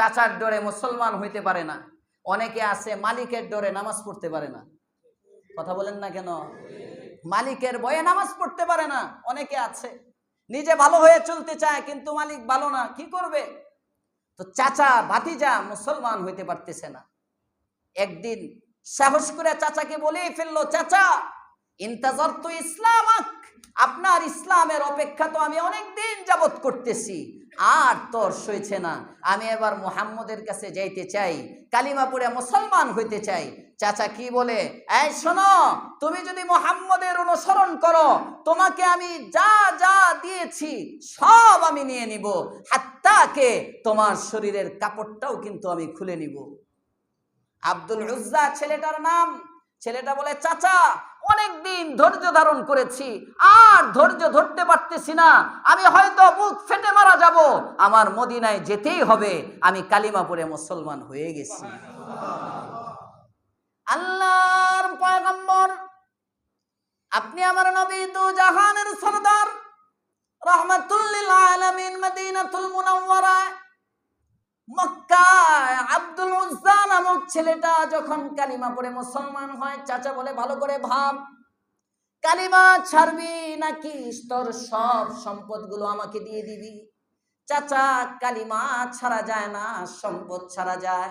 চাচার ডরে মুসলমান হইতে পারে না। অনেকে আছে মালিকের ডরে নামাজ পড়তে পারে না। কথা বলেন না কেন? মালিকের বয়ে নামাজ পড়তে পারে না। অনেকে আছে। নিজে ভালো হয়ে চলতে চায়, কিন্তু মালিক ভালো না, কি করবে? তো চাচা, ভাতিজা মুসলমান হইতে পারতেছে না। একদিন সাহস করে চাচাকে বলেই ফেলল, চাচা ইন্তাজর তো ইসলামাক। আপনার ইসলামের অপেক্ষা তো আমি অনেক দিন যাবত করতেছি। আর তোর সইছে না। আমি এবার মোহাম্মদের কাছে যাইতে চাই কালিমা পড়ে মুসলমান হইতে চাই। চাচা কি বলে? এই শোনো, তুমি যদি মুহাম্মদের অনুসরণ করো, তোমাকে আমি যা যা দিয়েছি, সব আমি নিয়ে নিব। হাত্তাকে তোমার শরীরের কাপড়টাও কিন্তু আমি খুলে নিব। আব্দুল উজ্জা ছেলেটার নাম, ছেলেটা বলে, চাচা অনেক দিন ধৈর্য ধারণ করেছি, আর ধৈর্য ধরতে পারতেছি না। আমি হয়তো বুক ফেটে মারা যাব। আমার মদিনায় যেতেই হবে। আমি কালিমা পড়ে মুসলমান হয়ে গেছি। আল্লাহর পয়গম্বর, আপনি আমার নবী দু জাহানের সরদার। রহমাতুল্লিল আলামিন মদিনাতুল মুনাওয়ারায়। মক্কায় আব্দুল উজ্জা নামক ছেলেটা যখন কালিমা পড়ে মুসলমান হয়, চাচা বলে, ভালো করে ভাব, কালিমা ছাড়বি নাকি তোর সব সম্পদগুলো আমাকে দিয়ে দিবি? চাচা, কালিমা ছাড়া যায় না, সম্পদ ছাড়া যায়।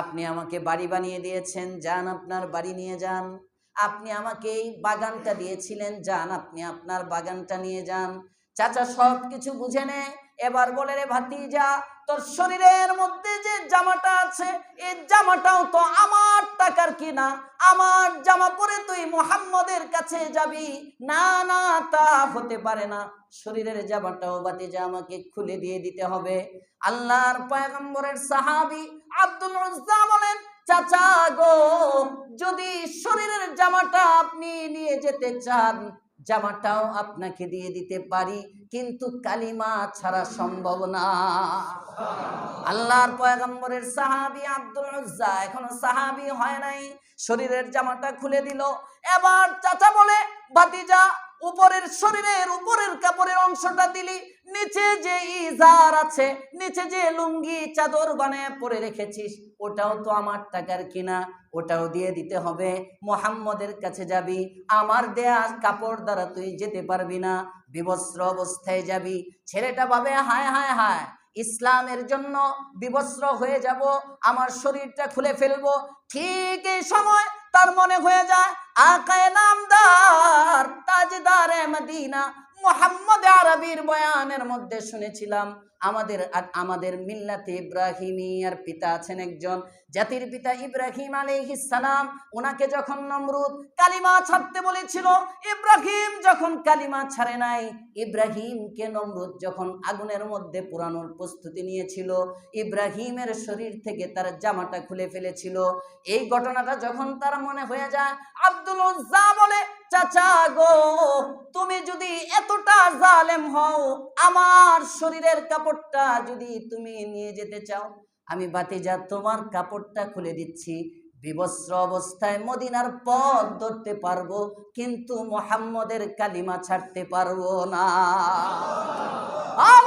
আপনি আমাকে বাড়ি বানিয়ে দিয়েছেন, যান আপনার বাড়ি নিয়ে যান। আপনি আমাকে এই বাগানটা দিয়েছিলেন, যান আপনি আপনার বাগানটা নিয়ে যান। চাচা সব কিছু বুঝে নে, এবার বলে রে ভাতিজা তোর শরীরের মধ্যে যে জামাটা আছে, এই জামাটাও তো আমার টাকার কিনা। আমার জামা পরে তুই মোহাম্মদের কাছে যাবি। না না, তা হতে পারে না। শরীরের জামাটাও ভাতিজা আমাকে খুলে দিয়ে দিতে হবে। আল্লাহর পয়গম্বরের সাহাবি আব্দুল উজ্জা বলেন, চাচা গো, যদি শরীরের জামাটা আপনি নিয়ে যেতে চান, জামাটাও আপনাকে দিয়ে দিতে পারি। কিন্তু কালিমা ছাড়া সম্ভব না। আল্লাহর পয়গম্বরের সাহাবি আব্দুল উজ্জা এখনও সাহাবি হয় নাই। শরীরের জামাটা খুলে দিল। এবার চাচা বলে, ভাতিজা, উপরের শরীরের, উপরের কাপড়ের অংশটা দিলি নিচে যে ইজার আছে, নিচে যে লুঙ্গি চাদর বানায় পরে রেখেছিস, ওটাও তো আমার টাকার কিনা, ওটাও দিয়ে দিতে হবে। মোহাম্মদের কাছে যাবি, আমার দেয়া কাপড় দ্বারা তুই যেতে পারবি না, বিবস্ত্র অবস্থায় যাবি। ছেলেটা ভাবে, হায় হায় হায়, ইসলামের জন্য বিবস্ত্র হয়ে যাব, আমার শরীরটা খুলে ফেলব। ঠিক এই সময় তার মনে হয়ে যায়, আকায় নামদার, তাজদারে মদিনা মোহাম্মদ আরবির বয়ানের মধ্যে শুনেছিলাম। আমাদের আমাদের মিল্লাতে ইব্রাহিমিয়ার পিতা আছেন একজন। জাতির পিতা ইব্রাহিম সালাম ওনাকে যখন নমরুদ কালিমা ছাড়তে বলেছিল, ইব্রাহিম যখন কালিমা ছাড়ে নাই, ইব্রাহিমকে নমরুদ যখন আগুনের মধ্যে পুরানোর প্রস্তুতি নিয়েছিল, ইব্রাহিমের শরীর থেকে তার জামাটা খুলে ফেলেছিল। এই ঘটনাটা যখন তার মনে হয়ে যায়, আব্দুল বলে, চাচা গো, তুমি যদি এতটা জালেম হও, আমার শরীরের কাপড়টা যদি তুমি নিয়ে যেতে চাও, আমি বাতিজা তোমার কাপড়টা খুলে দিচ্ছি। বিবস্ত্র অবস্থায় মদিনার পথ ধরতে পারব, কিন্তু মোহাম্মদের কালিমা ছাড়তে পারব না।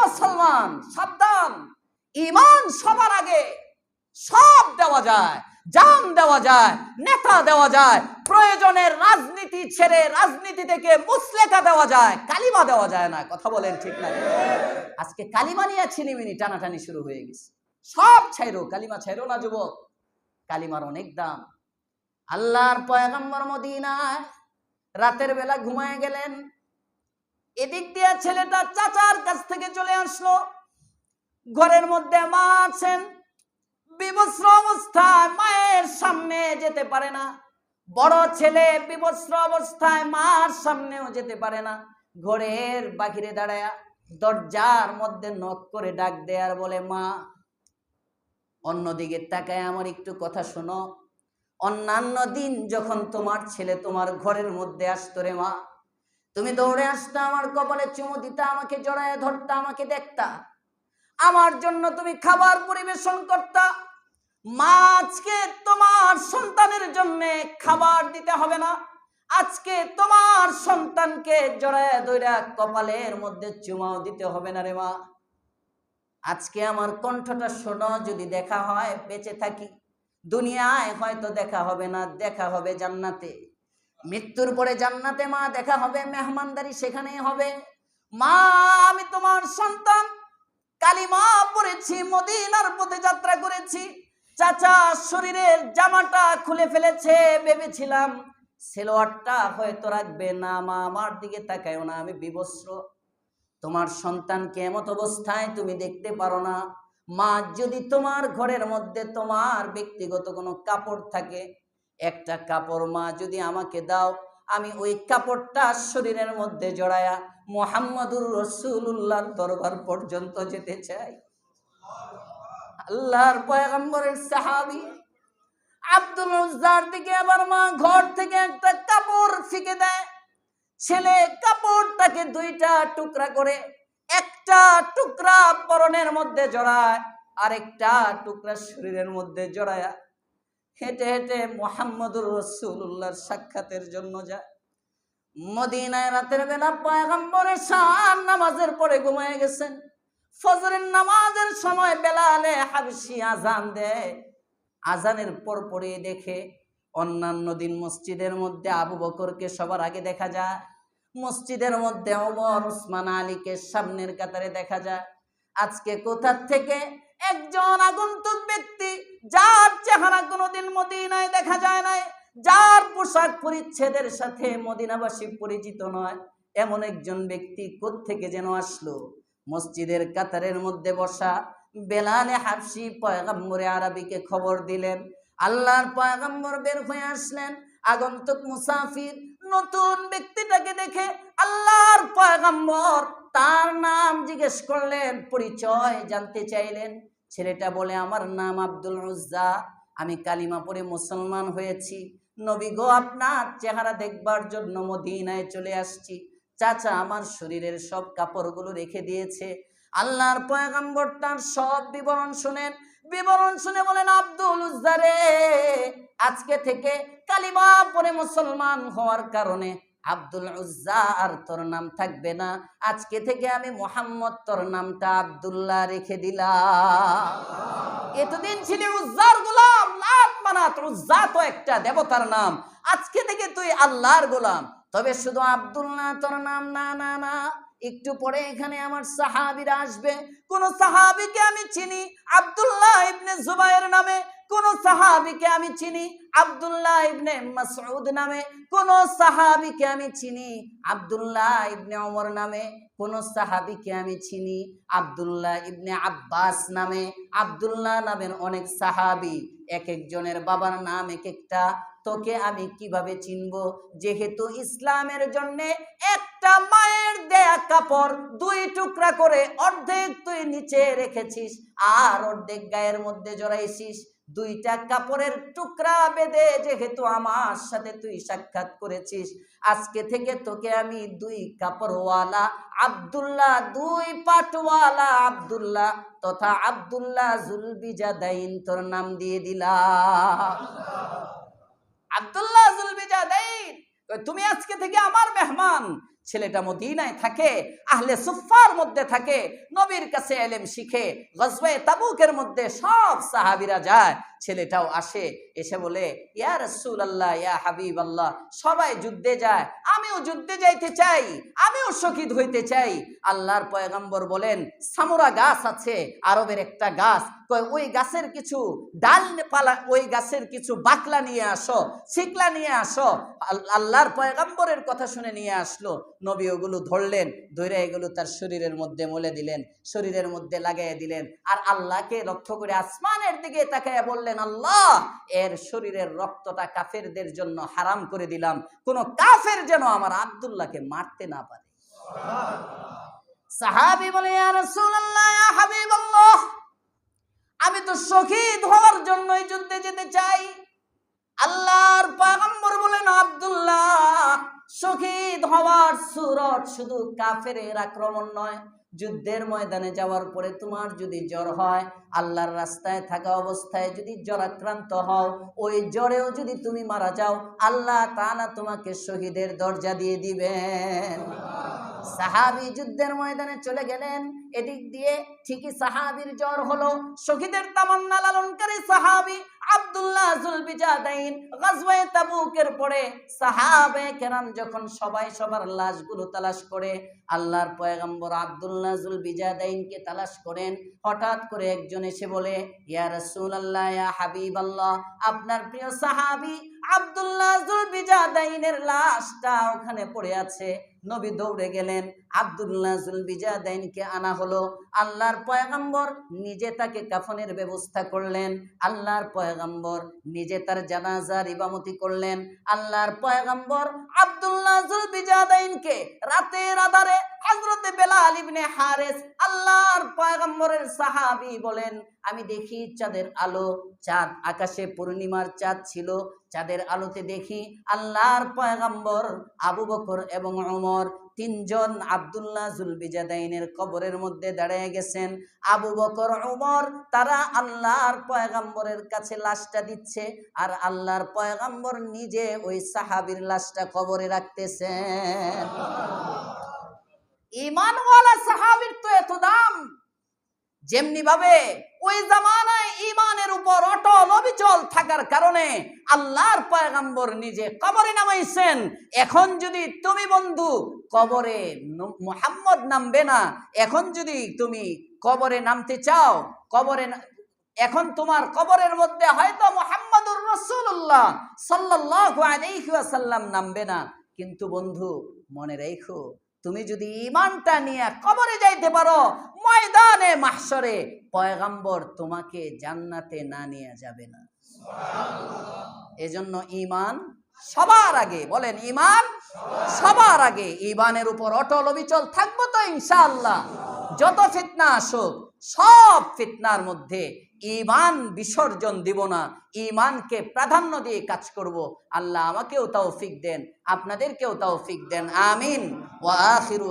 মুসলমান, সাবধান। ইমান সবার আগে, সব দেওয়া যায়। জান দেওয়া যায়, নেতা দেওয়া যায়, প্রয়োজনের রাজনীতি ছেড়ে রাজনীতি থেকে মুসলেকা দেওয়া যায়, কালিমা দেওয়া যায় না, কথা বলেন ঠিক না। আজকে কালিমা নিয়ে ছিনিমিনি, টানাটানি শুরু হয়ে গেছে। সব ছাইরো, কালিমা ছাইরো না, যুবক? কালিমার অনেক দাম। আল্লাহর পয়গম্বর মদিনায় রাতের বেলা ঘুমায় গেলেন। এদিক দিয়ে ছেলেটা চাচার কাছ থেকে চলে আসলো। ঘরের মধ্যে মা আছেন। বিবস্ত্র অবস্থায় মায়ের সামনে যেতে পারে না। বড় ছেলে বিবস্ত্র অবস্থায় মার সামনেও যেতে পারে না। ঘরের বাহিরে দাঁড়ায় দরজার মধ্যে নখ করে ডাক দেয় আর বলে, মা, অন্যদিকে তাকায় আমার একটু কথা শোনো। অন্যান্য দিন যখন তোমার ছেলে তোমার ঘরের মধ্যে আসতো রে মা, তুমি দৌড়ে আসতা, আমার কপালে চুমু দিতা, আমাকে জড়ায় ধরতা, আমাকে দেখতা। আমার জন্য তুমি খাবার পরিবেশন করতা। মা আজকে তোমার সন্তানের জন্য খাবার দিতে হবে না। আজকে তোমার সন্তানকে জড়ায় দইরা কপালের মধ্যে চুমাও দিতে হবে না রে মা। আজকে আমার কণ্ঠটা শোনো, যদি দেখা হয় বেঁচে থাকি। দুনিয়ায় হয়তো দেখা হবে না, দেখা হবে জান্নাতে। মৃত্যুর পরে জান্নাতে মা, দেখা হবে মেহমানদারি সেখানেই হবে। মা, আমি তোমার সন্তান কালিমা পড়েছি, মদিনার পথে যাত্রা করেছি। চাচা শরীরের জামাটা খুলে ফেলেছে, ভেবেছিলাম সেলোয়ারটা হয়তো রাখবে। না মা, আমার দিকে তাকায়ও না, আমি বিবস্ত্র। তোমার সন্তানকে এমত অবস্থায় তুমি দেখতে পারো না। মা, যদি তোমার ঘরের মধ্যে তোমার ব্যক্তিগত কোনো কাপড় থাকে, একটা কাপড় মা, যদি আমাকে দাও আমি ওই কাপড়টা শরীরের মধ্যে জড়ায়া মোহাম্মদুর রসুল্লাহর দরবার পর্যন্ত যেতে চাই। আল্লাহর পয়গম্বরের সাহাবি আব্দুল উজ্জার দিকে আবার মা ঘর থেকে একটা কাপড় ফিকে দেয়। ছেলে কাপড়টাকে দুইটা টুকরা করে একটা টুকরা পরনের মধ্যে জড়ায়, আরেকটা টুকরা শরীরের মধ্যে জড়ায়া হেঁটে হেঁটে মোহাম্মদুর রসুল্লাহর সাক্ষাতের জন্য যায়। মদিনায় রাতের বেলা পয়গম্বরের শান নামাজের পরে ঘুমায় গেছেন। ফজরের নামাজের সময় বেলালে হাবসি আজান দেয়। আজানের পর পরে দেখে অন্যান্য দিন মসজিদের মধ্যে আবু বকরকে সবার আগে দেখা যায়। মসজিদের মধ্যে ওমর, উসমান আলীকে সামনের কাতারে দেখা যায়। আজকে কোথার থেকে একজন আগন্তুক ব্যক্তি, যার চেহারা কোনোদিন মদিনায় দেখা যায় নাই, যার পোশাক পরিচ্ছেদের সাথে মদিনাবাসী পরিচিত নয়, এমন একজন ব্যক্তি থেকে যেন আসলো? মসজিদের কাতারের মধ্যে বসা বেলালে হাফসি পয়গাম্বরে আরবিকে খবর দিলেন। আল্লাহর পয়গাম্বর বের হয়ে আসলেন। আগন্তুক মুসাফির নতুন ব্যক্তিটাকে দেখে আল্লাহর পয়গাম্বর তার নাম জিজ্ঞেস করলেন, পরিচয় জানতে চাইলেন। ছেলেটা বলে, আমার নাম আব্দুল রুজ্জা, আমি কালিমা পড়ে মুসলমান হয়েছি। নবী গো, আপনার চেহারা দেখবার জন্য মদিনায় চলে আসছি। চাচা আমার শরীরের সব কাপড়গুলো রেখে দিয়েছে। আল্লাহর পয়গাম্বর তার সব বিবরণ শুনেন। বিবরণ শুনে বলেন, আব্দুল উজ্জারে আজকে থেকে কালিমা পরে মুসলমান হওয়ার কারণে আব্দুল উজ্জা আর তোর নাম থাকবে না। আজকে থেকে আমি মোহাম্মদ, তোর নামটা আব্দুল্লাহ রেখে দিলাম। এতদিন ছিল উজ্জার গোলাম লাত মানাত, উজ্জা তো একটা দেবতার নাম। আজকে থেকে তুই আল্লাহর গোলাম। তবে শুধু আব্দুল্লাহ, তোর নাম না না না। একটু পরে এখানে আমার সাহাবিরা আসবে। কোন সাহাবিকে আমি চিনি, আব্দুল্লাহ ইবনে জুবাইর নামে। কোন সাহাবিকে আমি চিনি? আব্দুল্লাহ ইবনে মাসউদ নামে কোন সাহাবিকে আমি চিনি? আব্দুল্লাহ ইবনে ওমর নামে কোন সাহাবিকে আমি চিনি? আব্দুল্লাহ ইবনে আব্বাস নামে আব্দুল্লাহ নামের অনেক সাহাবি। এক একজনের বাবার নাম এক একটা। তোকে আমি কীভাবে চিনব? যেহেতু ইসলামের জন্য একটা মায়ের দেয়া কাপড় দুই টুকরা করে অর্ধেক তুই নিচে রেখেছিস, আর অর্ধেক গায়ের মধ্যে জড়াইছিস। দুইটা কাপড়ের টুকরা বেঁধে, যেহেতু আমার সাথে তুই সাক্ষাৎ করেছিস, আজকে থেকে তোকে আমি দুই কাপড়ওয়ালা, আব্দুল্লাহ, দুই পাটওয়ালা, আব্দুল্লাহ তথা আব্দুল্লাহ জুলবিজাদাইন তোর নাম দিয়ে দিলাম। আব্দুল্লাহ জুলবিজাদাইন তুমি আজকে থেকে আমার মেহমান ছেলেটা মদিনায় থাকে, আহলে সুফার মধ্যে থাকে, নবীর কাছে এলেম শিখে, গজওয়ে তাবুকের মধ্যে সব সাহাবিরা যায়, ছেলেটাও আসে, এসে বলে, ইয়া রসুল আল্লাহ ইয়া হাবিব আল্লাহ সবাই যুদ্ধে যায়, আমিও যুদ্ধে যাইতে চাই, আমিও শহীদ হইতে চাই আল্লাহর পয়গম্বর বলেন, সামুরা গাছ আছে, আরবের একটা গাছ কয় ওই গাছের কিছু ডাল পালা ওই গাছের কিছু বাকলা নিয়ে আসো শিকলা নিয়ে আসো। আল্লাহর পয়গম্বরের কথা শুনে নিয়ে আসলো। নবী ওগুলো ধরলেন ধরে এগুলো তার শরীরের মধ্যে মলে দিলেন শরীরের মধ্যে লাগাইয়া দিলেন। আর আল্লাহকে লক্ষ্য করে আসমানের দিকে তাকাইয়া বললেন আল্লাহ এর শরীরের রক্তটা কাফেরদের জন্য হারাম করে দিলাম। কোন কাফের যেন আমার আব্দুল্লাহকে মারতে না পারে। সাহাবি বলে ইয়া রাসূলুল্লাহ ইয়া হাবিবাল্লাহ। আমি তো শহীদ হওয়ার জন্যই যুদ্ধে যেতে চাই। আল্লাহর পয়গম্বর বলেন আব্দুল্লাহ, শহীদ হওয়ার সুরত শুধু কাফেরের আক্রমণ নয়, যুদ্ধের ময়দানে যাওয়ার পরে তোমার যদি জ্বর হয়, আল্লাহর রাস্তায় থাকা অবস্থায় যদি জ্বরাক্রান্ত হও, ওই জ্বরেও যদি তুমি মারা যাও, আল্লাহ তাআলা তোমাকে শহীদের দরজা দিয়ে দিবেন। সাহাবি যুদ্ধের ময়দানে চলে গেলেন। এদিক দিয়ে ঠিকই সাহাবির জ্বর হলো। শহীদের তামান্না লালনকারী সাহাবি আব্দুল্লাহ জুলবিজাদাইন তাবুকের পরে সাহাবে কেরাম যখন সবাই সবার লাশগুলো তালাশ করে, আল্লাহর পয়গম্বর আব্দুল্লাহ জুলবিজাদাইনকে তালাশ করেন। হঠাৎ করে একজন এসে বলে, ইয়া রাসূলুল্লাহ, ইয়া হাবিবাল্লাহ, আপনার প্রিয় সাহাবী আব্দুল্লাহ জুলবিজাদাইনের লাশটা ওখানে পড়ে আছে। নবী দৌড়ে গেলেন। আব্দুল্লাহ জুলবিজাদাইনকে আনা হলো। আল্লাহর পয়গাম্বর নিজে তাকে কাফনের ব্যবস্থা করলেন। আল্লাহর পয়গাম্বর নিজে তার জানাজার ইবামতি করলেন। আল্লাহর পয়গাম্বর আব্দুল্লাহ জুলবিজাদাইনকে রাতের আধারে হযরতে বেলা আলিবনে হারেস আল্লাহর পয়গম্বরের সাহাবী বলেন, আমি দেখি চাঁদের আলো, চাঁদ আকাশে পূর্ণিমার চাঁদ ছিল। চাঁদের আলোতে দেখি আল্লাহর পয়গম্বর আবু বকর এবং ওমর তিনজন আব্দুল্লাহ জুলবিজাদাইনের কবরের মধ্যে দাঁড়িয়ে গেছেন। আবু বকর, ওমর, তারা আল্লাহর পয়গম্বরের কাছে লাশটা দিচ্ছে আর আল্লাহর পয়গম্বর নিজে ওই সাহাবীর লাশটা কবরে রাখতেছেন। ইমানওয়ালা সাহাবীর তো এত দাম। যেমনি ভাবে ওই জামানায় ইমানের উপর অটল অবিচল থাকার কারণে আল্লাহর পয়গাম্বর নিজে কবরে নামাইছেন। এখন যদি তুমি বন্ধু কবরে মুহাম্মদ নামবে না, এখন যদি তুমি কবরে নামতে চাও, কবরে এখন তোমার কবরের মধ্যে হয়তো মোহাম্মদুর রসুল্লাহ সাল্লাল্লাহু আলাইহি ওয়াসাল্লাম নামবে না। কিন্তু বন্ধু, মনে রেখো তুমি যদি ইমানটা নিয়ে কবরে যাইতে পারো, ময়দানে, মাহশরে, পয়গাম্বর তোমাকে জান্নাতে না নিয়ে যাবে না। এজন্য ইমান সবার আগে, বলেন ইমান সবার আগে ইমানের উপর অটল অবিচল থাকব তো ইনশাআল্লাহ। যত ফিতনা আসুক, সব ফিতনার মধ্যে ইমান বিসর্জন দিব না ইমানকে প্রাধান্য দিয়ে কাজ করব। আল্লাহ আমাকেও তাও ফিক দেন, আপনাদেরকেও তাও ফিক দেন, আমিন। ওয়া আখিরু